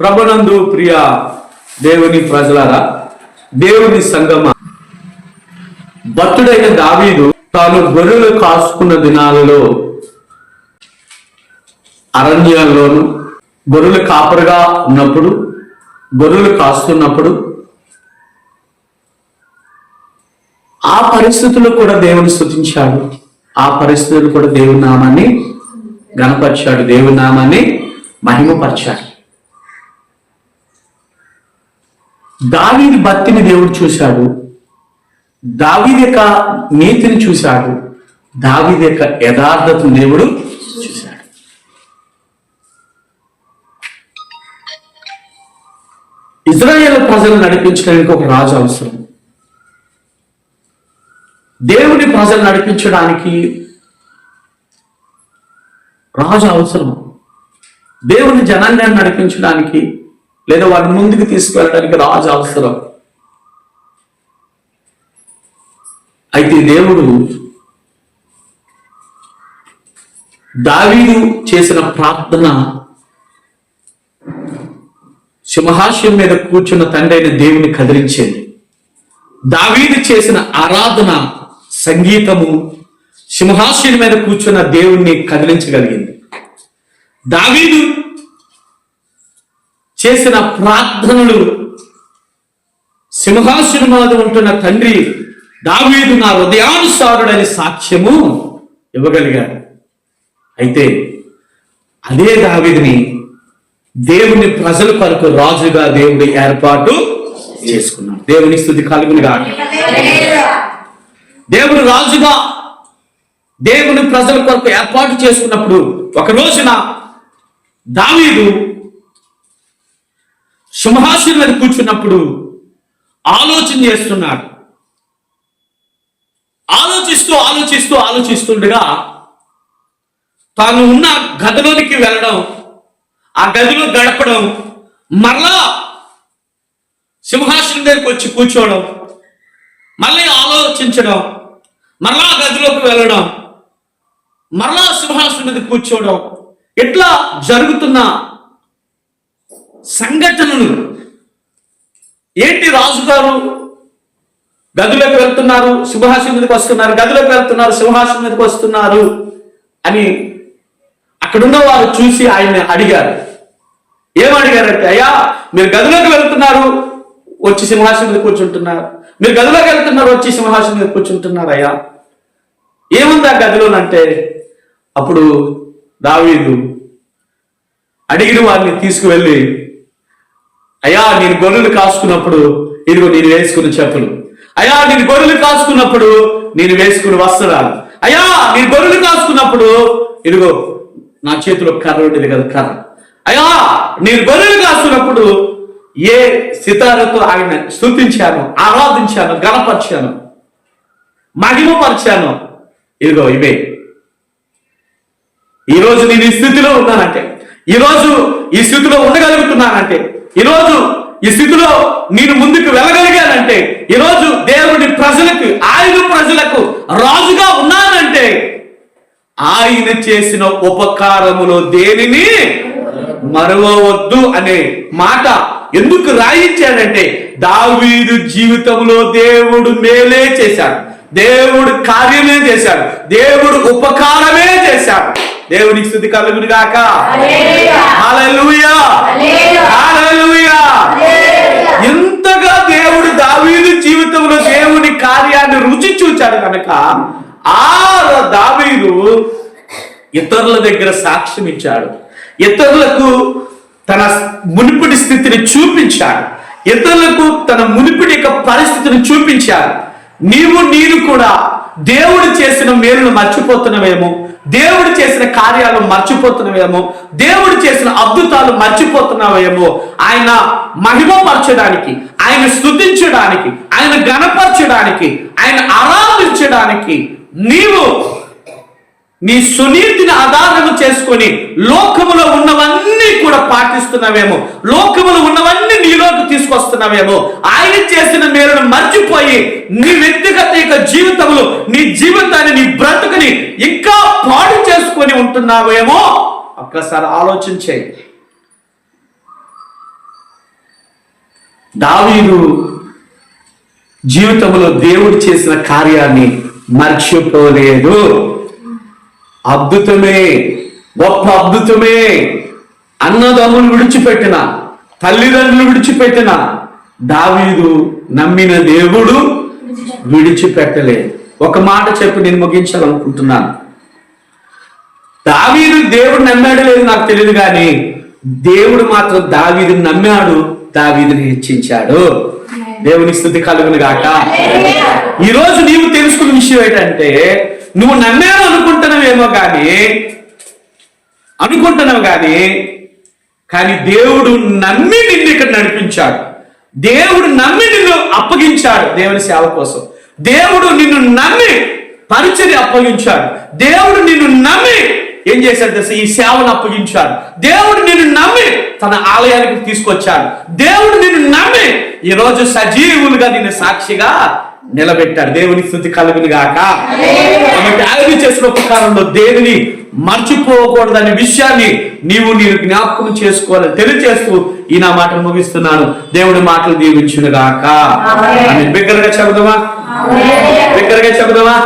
ప్రభునందు ప్రియ దేవుని ప్రజలారా దేవుని సంగమ. భక్తుడైన దావీదు తాను గొర్రెలు కాసుకున్న దినాలలో అరణ్యాల్లోను గొర్రెలు కాపరుగా ఉన్నప్పుడు గొర్రెలు కాస్తున్నప్పుడు ఆ పరిస్థితులు కూడా దేవుని స్థుతించాడు ఆ పరిస్థితులు కూడా దేవుని నామాన్ని గణపరిచాడు దేవుని నామాన్ని మహిమపరిచాడు. దావీది భక్తిని దేవుడు చూశాడు. దావీది యొక్క నీతిని చూశాడు. దావీది యొక్క యథార్థతను దేవుడు చూశాడు. ఇజ్రాయేల్ ప్రజలు నడిపించడానికి ఒక రాజు అవసరం. దేవుని ప్రజలు నడిపించడానికి రాజు అవసరం. దేవుని జనాంగాన్ని నడిపించడానికి లేదా వారిని ముందుకు తీసుకెళ్ళటానికి రాజు అవసరం. అయితే దేవుడు దావీదు చేసిన ప్రార్థన సింహాసనం మీద కూర్చున్న తండ్రి అయిన దేవుని కదిలించేది. దావీదు చేసిన ఆరాధన సంగీతము సింహాసనం మీద కూర్చున్న దేవుణ్ణి కదిలించగలిగింది. దావీదు చేసిన ప్రార్థనలు. సింహాసనమాది ఉంటున్న తండ్రి దావీదు నా హృదయానుసారుడని సాక్ష్యము ఇవ్వగలిగాడు. అయితే అదే దావీదిని దేవుని ప్రజల కొరకు రాజుగా దేవుడి ఏర్పాటు చేసుకున్నాడు. దేవుని స్థుతి కలుగునిగా దేవుడు రాజుగా దేవుని ప్రజల కొరకు ఏర్పాటు చేసుకున్నప్పుడు ఒక రోజున దావీదు సింహాసనం మీద కూర్చున్నప్పుడు ఆలోచన చేస్తున్నాడు. ఆలోచిస్తూ ఆలోచిస్తూ ఆలోచిస్తుండగా తాను ఉన్న గదిలోనికి వెళ్ళడం ఆ గదిలో గడపడం మరలా సింహాసనం దగ్గరికి వచ్చి కూర్చోవడం మళ్ళీ ఆలోచించడం మరలా గదిలోకి వెళ్ళడం మరలా సింహాసనం మీద కూర్చోవడం ఇట్లా జరుగుతున్న సంఘటనలు. ఏంటి రాజుగారు? గదిలోకి వెళ్తున్నారు సింహాసనం మీదకి వస్తున్నారు గదిలోకి వెళ్తున్నారు సింహాసనం మీదకి వస్తున్నారు అని అక్కడున్న వారు చూసి ఆయన్ని అడిగారు. ఏం అయ్యా మీరు గదిలోకి వెళ్తున్నారు వచ్చి సింహాసనం మీద కూర్చుంటున్నారు. మీరు గదిలోకి వెళ్తున్నారు వచ్చి సింహాసనం మీద కూర్చుంటున్నారు అయ్యా. ఏముంది ఆ గదిలోనంటే అప్పుడు దావీదు అడిగిన వారిని తీసుకువెళ్ళి అయ్యా నేను గొర్రెలు కాసుకున్నప్పుడు ఇదిగో నేను వేసుకున్న చెప్పులు. అయ్యా నేను గొర్రెలు కాసుకున్నప్పుడు నేను వేసుకున్న వస్త్రాలు. అయ్యా నేను గొర్రెలు కాసుకున్నప్పుడు ఇదిగో నా చేతిలో కర్ర ఉండేది కదా కర్ర. అయ్యా నేను గొర్రెలు కాసుకున్నప్పుడు ఏ సితారతో ఆయన స్థుతించాను ఆరాధించాను గణపరిచాను మహిమపరిచాను. ఇదిగో ఇవే. ఈరోజు నేను ఈ స్థితిలో ఉన్నానంటే ఈరోజు ఈ స్థితిలో ఉండగలుగుతున్నానంటే ఈరోజు ఈ స్థితిలో నేను ముందుకు వెళ్ళగలిగానంటే ఈరోజు దేవుడి ప్రజలకు ఆయన ప్రజలకు రాజుగా ఉన్నానంటే ఆయన చేసిన ఉపకారములో దేనిని? మరవవద్దు అనే మాట ఎందుకు రాయించాడంటే దావీదు జీవితంలో దేవుడు మేలే చేశాడు దేవుడు కార్యమే చేశాడు దేవుడు ఉపకారమే చేశాడు. దేవునికి స్థుతి కలుగుడు గాక చేశాడు కనుక ఆ దావీదు ఇతరుల దగ్గర సాక్ష్యం ఇచ్చాడు. ఇతరులకు తన మునిపిడి స్థితిని చూపించాడు. ఇతరులకు తన మునిపిడి యొక్క పరిస్థితిని చూపించాడు. నీవు నీరు కూడా దేవుడు చేసిన మేలును మర్చిపోతున్నవేమో దేవుడు చేసిన కార్యాలు మర్చిపోతున్నవేమో దేవుడు చేసిన అద్భుతాలు మర్చిపోతున్నావేమో ఆయన మహిమపరచడానికి ఆయన స్థుతించడానికి ఆయన గణపరచడానికి ఆయన ఆరాధించడానికి నీవు నీ సునీతిని ఆధారము చేసుకొని లోకములో ఉన్నవన్నీ కూడా పాటిస్తున్నావేమో లోకములో ఉన్నవన్నీ నీలోకి తీసుకొస్తున్నావేమో ఆయన చేసిన మేలును మర్చిపోయి నీ వ్యక్తిగత యొక్క జీవితంలో నీ జీవితాన్ని నీ బ్రతుకుని ఇంకా పాడు చేసుకొని ఉంటున్నావేమో ఒక్కసారి ఆలోచించే దావీదు జీవితంలో దేవుడు చేసిన కార్యాన్ని మర్చిపోలేదు. అద్భుతమే గొప్ప అద్భుతమే అన్నదమ్ములు విడిచిపెట్టిన తల్లిదండ్రులు విడిచిపెట్టిన దావీదు నమ్మిన దేవుడు విడిచిపెట్టలేదు. ఒక మాట చెప్పి నేను ముగించాలనుకుంటున్నాను. దావీదు దేవుడు నమ్మాడు లేదు నాకు తెలియదు కానీ దేవుడు మాత్రం దావీదుని నమ్మాడు దావీదుని హెచ్చించాడు. దేవుని స్థుతి కలుగును గాక ఈ రోజు నీవు తెలుసుకున్న విషయం ఏంటంటే నువ్వు నమ్మాను అనుకుంటున్నావేమో కానీ అనుకుంటున్నావు కానీ కానీ దేవుడు నమ్మి నిన్ను ఇక్కడ నడిపించాడు. దేవుడు నమ్మి నిన్ను అప్పగించాడు దేవుని సేవ కోసం. దేవుడు నిన్ను నమ్మి పరిచయం అప్పగించాడు. దేవుడు నిన్ను నమ్మి ఏం చేశాడు దశ ఈ సేవను అప్పగించాడు. దేవుడు నిన్ను నమ్మి తన ఆలయానికి తీసుకొచ్చాడు. దేవుడు నిన్ను నమ్మి ఈ రోజు సజీవులుగా నిన్ను సాక్షిగా నిలబెట్టాడు. దేవుని స్థుతి కలుగును గాక. కాబట్టి ఆయన చేసిన ఉపకారంలో దేవుని మర్చిపోకూడదనే విషయాన్ని నీవు నేను జ్ఞాపకం చేసుకోవాలని తెలియజేస్తూ ఈ నా మాటలు ముగిస్తున్నాను. దేవుడి మాటలు దీవించును గాక. అని బిగ్గరగా చెబుదామా? బిగ్గరగా చెబుదామా?